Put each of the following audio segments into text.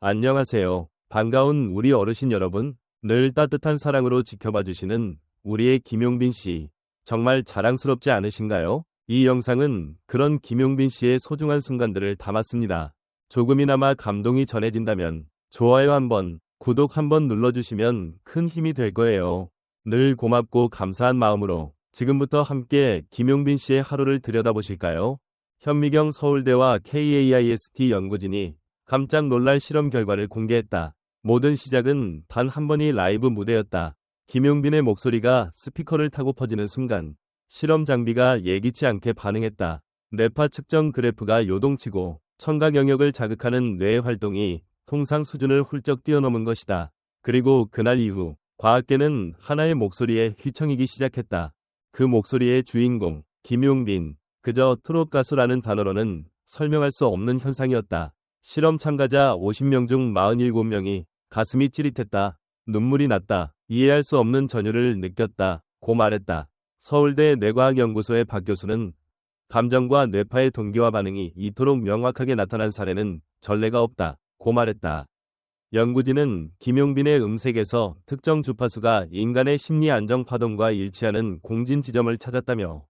안녕하세요. 반가운 우리 어르신 여러분. 늘 따뜻한 사랑으로 지켜봐 주시는 우리의 김용빈 씨. 정말 자랑스럽지 않으신가요? 이 영상은 그런 김용빈 씨의 소중한 순간들을 담았습니다. 조금이나마 감동이 전해진다면 좋아요 한번, 구독 한번 눌러주시면 큰 힘이 될 거예요. 늘 고맙고 감사한 마음으로 지금부터 함께 김용빈 씨의 하루를 들여다보실까요? 현미경 서울대와 KAIST 연구진이 깜짝 놀랄 실험 결과를 공개했다. 모든 시작은 단 한 번이 라이브 무대였다. 김용빈의 목소리가 스피커를 타고 퍼지는 순간 실험 장비가 예기치 않게 반응했다. 뇌파 측정 그래프가 요동치고 청각 영역을 자극하는 뇌의 활동이 통상 수준을 훌쩍 뛰어넘은 것이다. 그리고 그날 이후 과학계는 하나의 목소리에 휘청이기 시작했다. 그 목소리의 주인공 김용빈 그저 트롯 가수라는 단어로는 설명할 수 없는 현상이었다. 실험 참가자 50명 중 47명이 가슴이 찌릿했다. 눈물이 났다. 이해할 수 없는 전율을 느꼈다. 고 말했다. 서울대 뇌과학연구소의 박 교수는 감정과 뇌파의 동기화 반응이 이토록 명확하게 나타난 사례는 전례가 없다. 고 말했다. 연구진은 김용빈의 음색에서 특정 주파수가 인간의 심리 안정 파동과 일치하는 공진 지점을 찾았다며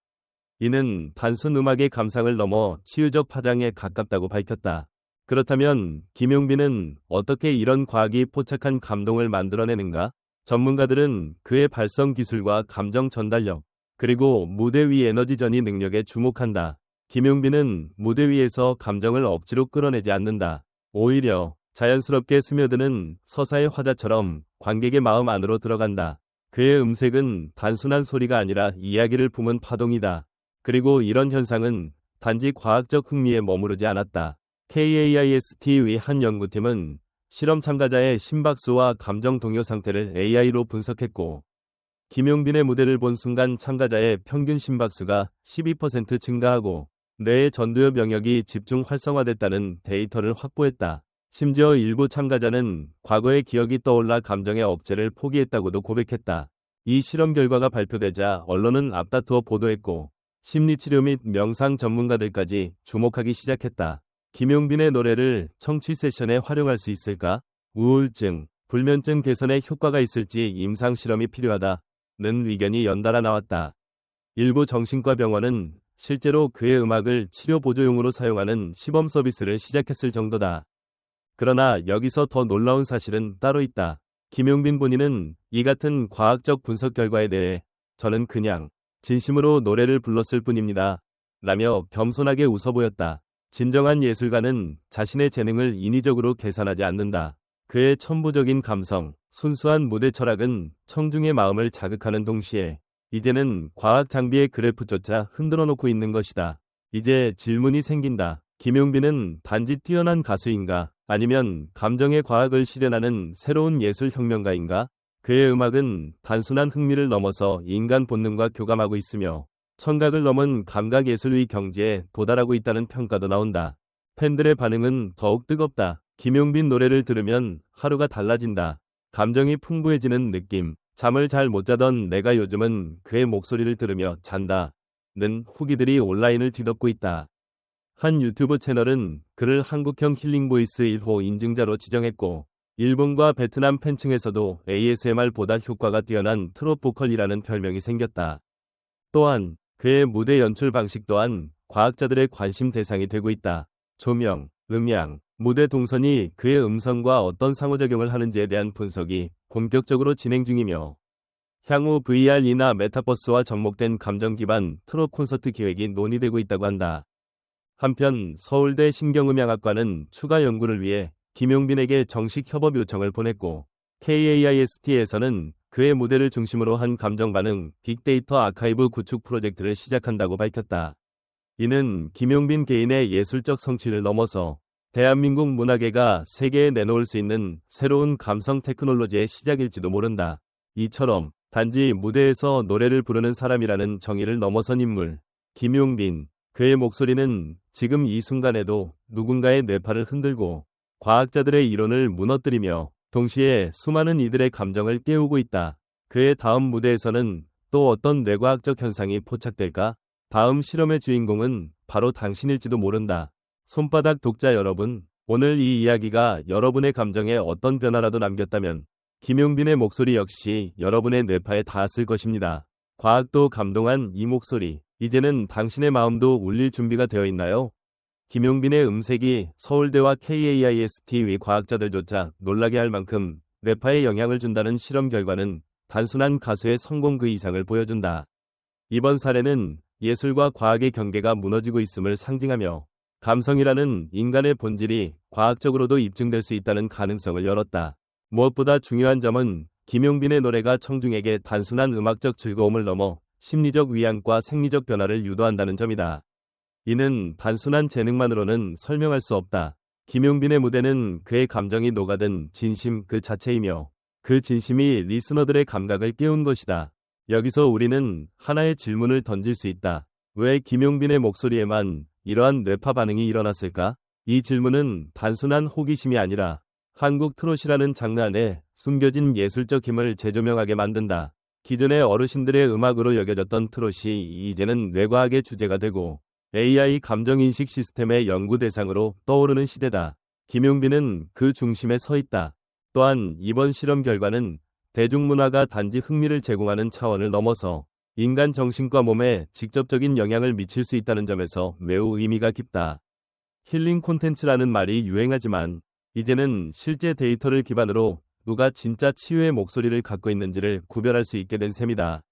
이는 단순 음악의 감상을 넘어 치유적 파장에 가깝다고 밝혔다. 그렇다면 김용빈은 어떻게 이런 과학이 포착한 감동을 만들어내는가? 전문가들은 그의 발성 기술과 감정 전달력, 그리고 무대 위 에너지 전이 능력에 주목한다. 김용빈은 무대 위에서 감정을 억지로 끌어내지 않는다. 오히려 자연스럽게 스며드는 서사의 화자처럼 관객의 마음 안으로 들어간다. 그의 음색은 단순한 소리가 아니라 이야기를 품은 파동이다. 그리고 이런 현상은 단지 과학적 흥미에 머무르지 않았다. KAIST의 한 연구팀은 실험 참가자의 심박수와 감정 동요 상태를 AI로 분석했고, 김용빈의 무대를 본 순간 참가자의 평균 심박수가 12% 증가하고 뇌의 전두엽 영역이 집중 활성화됐다는 데이터를 확보했다. 심지어 일부 참가자는 과거의 기억이 떠올라 감정의 억제를 포기했다고도 고백했다. 이 실험 결과가 발표되자 언론은 앞다투어 보도했고 심리치료 및 명상 전문가들까지 주목하기 시작했다. 김용빈의 노래를 청취 세션에 활용할 수 있을까? 우울증, 불면증 개선에 효과가 있을지 임상 실험이 필요하다는 의견이 연달아 나왔다. 일부 정신과 병원은 실제로 그의 음악을 치료 보조용으로 사용하는 시범 서비스를 시작했을 정도다. 그러나 여기서 더 놀라운 사실은 따로 있다. 김용빈 본인은 이 같은 과학적 분석 결과에 대해 저는 그냥 진심으로 노래를 불렀을 뿐입니다. 라며 겸손하게 웃어 보였다. 진정한 예술가는 자신의 재능을 인위적으로 계산하지 않는다. 그의 천부적인 감성, 순수한 무대 철학은 청중의 마음을 자극하는 동시에 이제는 과학 장비의 그래프조차 흔들어 놓고 있는 것이다. 이제 질문이 생긴다. 김용빈은 단지 뛰어난 가수인가? 아니면 감정의 과학을 실현하는 새로운 예술 혁명가인가? 그의 음악은 단순한 흥미를 넘어서 인간 본능과 교감하고 있으며 청각을 넘은 감각 예술의 경지에 도달하고 있다는 평가도 나온다. 팬들의 반응은 더욱 뜨겁다. 김용빈 노래를 들으면 하루가 달라진다. 감정이 풍부해지는 느낌. 잠을 잘 못 자던 내가 요즘은 그의 목소리를 들으며 잔다. 는 후기들이 온라인을 뒤덮고 있다. 한 유튜브 채널은 그를 한국형 힐링 보이스 1호 인증자로 지정했고, 일본과 베트남 팬층에서도 ASMR보다 효과가 뛰어난 트롯 보컬이라는 별명이 생겼다. 또한 그의 무대 연출 방식 또한 과학자들의 관심 대상이 되고 있다. 조명, 음향, 무대 동선이 그의 음성과 어떤 상호작용을 하는지에 대한 분석이 본격적으로 진행 중이며 향후 VR이나 메타버스와 접목된 감정 기반 트롯 콘서트 기획이 논의되고 있다고 한다. 한편 서울대 신경음향학과는 추가 연구를 위해 김용빈에게 정식 협업 요청을 보냈고 KAIST에서는 그의 무대를 중심으로 한 감정 반응 빅데이터 아카이브 구축 프로젝트를 시작한다고 밝혔다. 이는 김용빈 개인의 예술적 성취를 넘어서 대한민국 문화계가 세계에 내놓을 수 있는 새로운 감성 테크놀로지의 시작일지도 모른다. 이처럼 단지 무대에서 노래를 부르는 사람이라는 정의를 넘어선 인물, 김용빈, 그의 목소리는 지금 이 순간에도 누군가의 뇌파를 흔들고 과학자들의 이론을 무너뜨리며 동시에 수많은 이들의 감정을 깨우고 있다. 그의 다음 무대에서는 또 어떤 뇌과학적 현상이 포착될까? 다음 실험의 주인공은 바로 당신일지도 모른다. 손바닥 독자 여러분, 오늘 이 이야기가 여러분의 감정에 어떤 변화라도 남겼다면 김용빈의 목소리 역시 여러분의 뇌파에 닿았을 것입니다. 과학도 감동한 이 목소리. 이제는 당신의 마음도 울릴 준비가 되어 있나요? 김용빈의 음색이 서울대와 KAIST 위 과학자들조차 놀라게 할 만큼 뇌파에 영향을 준다는 실험 결과는 단순한 가수의 성공 그 이상을 보여준다. 이번 사례는 예술과 과학의 경계가 무너지고 있음을 상징하며 감성이라는 인간의 본질이 과학적으로도 입증될 수 있다는 가능성을 열었다. 무엇보다 중요한 점은 김용빈의 노래가 청중에게 단순한 음악적 즐거움을 넘어 심리적 위안과 생리적 변화를 유도한다는 점이다. 이는 단순한 재능만으로는 설명할 수 없다. 김용빈의 무대는 그의 감정이 녹아든 진심 그 자체이며 그 진심이 리스너들의 감각을 깨운 것이다. 여기서 우리는 하나의 질문을 던질 수 있다. 왜 김용빈의 목소리에만 이러한 뇌파 반응이 일어났을까? 이 질문은 단순한 호기심이 아니라 한국 트롯이라는 장르 안에 숨겨진 예술적 힘을 재조명하게 만든다. 기존의 어르신들의 음악으로 여겨졌던 트롯이 이제는 뇌과학의 주제가 되고 AI 감정인식 시스템의 연구 대상으로 떠오르는 시대다. 김용빈은 그 중심에 서 있다. 또한 이번 실험 결과는 대중문화가 단지 흥미를 제공하는 차원을 넘어서 인간 정신과 몸에 직접적인 영향을 미칠 수 있다는 점에서 매우 의미가 깊다. 힐링 콘텐츠라는 말이 유행하지만 이제는 실제 데이터를 기반으로 누가 진짜 치유의 목소리를 갖고 있는지를 구별할 수 있게 된 셈이다.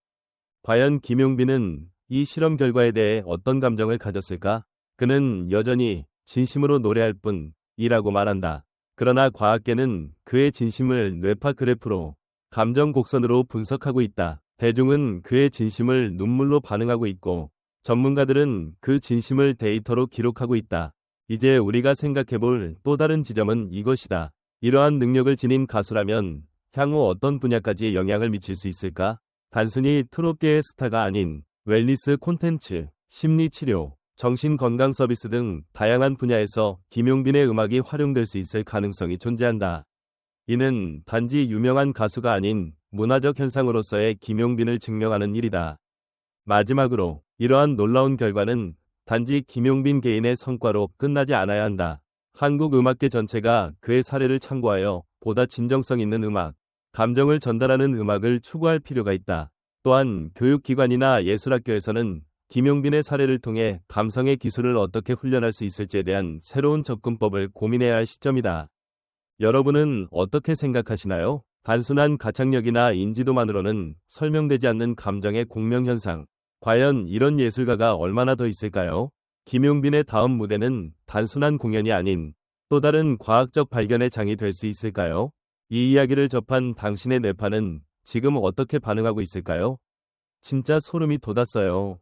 과연 김용빈은 이 실험 결과에 대해 어떤 감정을 가졌을까? 그는 여전히 진심으로 노래할 뿐이라고 말한다. 그러나 과학계는 그의 진심을 뇌파 그래프로 감정 곡선으로 분석하고 있다. 대중은 그의 진심을 눈물로 반응하고 있고 전문가들은 그 진심을 데이터로 기록하고 있다. 이제 우리가 생각해 볼 또 다른 지점은 이것이다. 이러한 능력을 지닌 가수라면 향후 어떤 분야까지 영향을 미칠 수 있을까? 단순히 트롯계의 스타가 아닌 웰니스 콘텐츠, 심리치료, 정신건강 서비스 등 다양한 분야에서 김용빈의 음악이 활용될 수 있을 가능성이 존재한다. 이는 단지 유명한 가수가 아닌 문화적 현상으로서의 김용빈을 증명하는 일이다. 마지막으로 이러한 놀라운 결과는 단지 김용빈 개인의 성과로 끝나지 않아야 한다. 한국 음악계 전체가 그의 사례를 참고하여 보다 진정성 있는 음악, 감정을 전달하는 음악을 추구할 필요가 있다. 또한 교육기관이나 예술학교에서는 김용빈의 사례를 통해 감성의 기술을 어떻게 훈련할 수 있을지에 대한 새로운 접근법을 고민해야 할 시점이다. 여러분은 어떻게 생각하시나요? 단순한 가창력이나 인지도만으로는 설명되지 않는 감정의 공명현상. 과연 이런 예술가가 얼마나 더 있을까요? 김용빈의 다음 무대는 단순한 공연이 아닌 또 다른 과학적 발견의 장이 될 수 있을까요? 이 이야기를 접한 당신의 뇌파는 지금 어떻게 반응하고 있을까요? 진짜 소름이 돋았어요.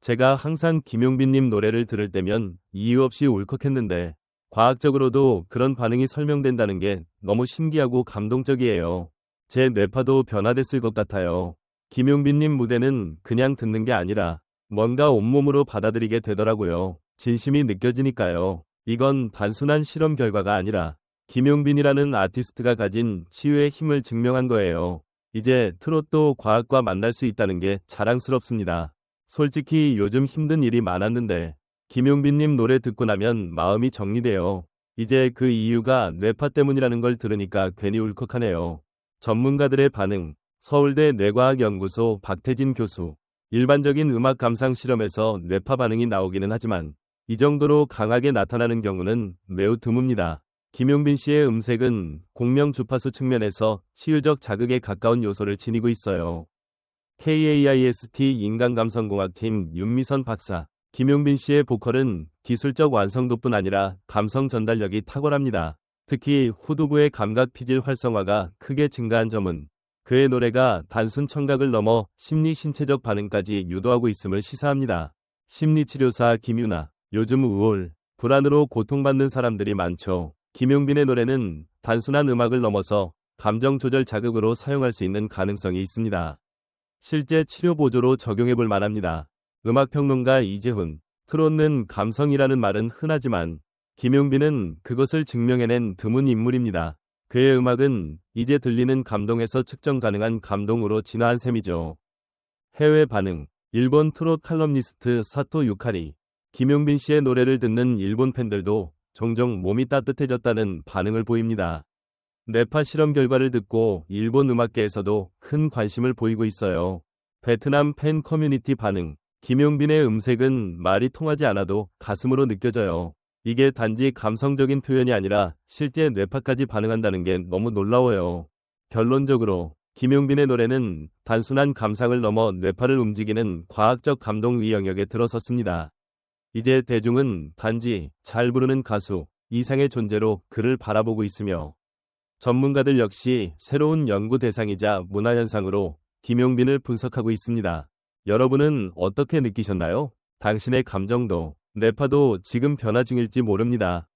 제가 항상 김용빈님 노래를 들을 때면 이유 없이 울컥했는데 과학적으로도 그런 반응이 설명된다는 게 너무 신기하고 감동적이에요. 제 뇌파도 변화됐을 것 같아요. 김용빈님 무대는 그냥 듣는 게 아니라 뭔가 온몸으로 받아들이게 되더라고요. 진심이 느껴지니까요. 이건 단순한 실험 결과가 아니라 김용빈이라는 아티스트가 가진 치유의 힘을 증명한 거예요. 이제 트롯도 과학과 만날 수 있다는 게 자랑스럽습니다. 솔직히 요즘 힘든 일이 많았는데 김용빈님 노래 듣고 나면 마음이 정리돼요. 이제 그 이유가 뇌파 때문이라는 걸 들으니까 괜히 울컥하네요. 전문가들의 반응, 서울대 뇌과학연구소 박태진 교수, 일반적인 음악 감상 실험에서 뇌파 반응이 나오기는 하지만 이 정도로 강하게 나타나는 경우는 매우 드뭅니다. 김용빈 씨의 음색은 공명 주파수 측면에서 치유적 자극에 가까운 요소를 지니고 있어요. KAIST 인간감성공학팀 윤미선 박사 김용빈 씨의 보컬은 기술적 완성도뿐 아니라 감성 전달력이 탁월합니다. 특히 후두부의 감각 피질 활성화가 크게 증가한 점은 그의 노래가 단순 청각을 넘어 심리 신체적 반응까지 유도하고 있음을 시사합니다. 심리치료사 김유나 요즘 우울, 불안으로 고통받는 사람들이 많죠. 김용빈의 노래는 단순한 음악을 넘어서 감정 조절 자극으로 사용할 수 있는 가능성이 있습니다. 실제 치료 보조로 적용해 볼 만합니다. 음악평론가 이재훈, 트롯는 감성이라는 말은 흔하지만 김용빈은 그것을 증명해낸 드문 인물입니다. 그의 음악은 이제 들리는 감동에서 측정 가능한 감동으로 진화한 셈이죠. 해외 반응 일본 트롯 칼럼니스트 사토 유카리 김용빈 씨의 노래를 듣는 일본 팬들도 종종 몸이 따뜻해졌다는 반응을 보입니다. 뇌파 실험 결과를 듣고 일본 음악계에서도 큰 관심을 보이고 있어요. 베트남 팬 커뮤니티 반응. 김용빈의 음색은 말이 통하지 않아도 가슴으로 느껴져요. 이게 단지 감성적인 표현이 아니라 실제 뇌파까지 반응한다는 게 너무 놀라워요. 결론적으로 김용빈의 노래는 단순한 감상을 넘어 뇌파를 움직이는 과학적 감동 위 영역에 들어섰습니다. 이제 대중은 단지 잘 부르는 가수 이상의 존재로 그를 바라보고 있으며 전문가들 역시 새로운 연구 대상이자 문화현상으로 김용빈을 분석하고 있습니다. 여러분은 어떻게 느끼셨나요? 당신의 감정도, 뇌파도 지금 변화 중일지 모릅니다.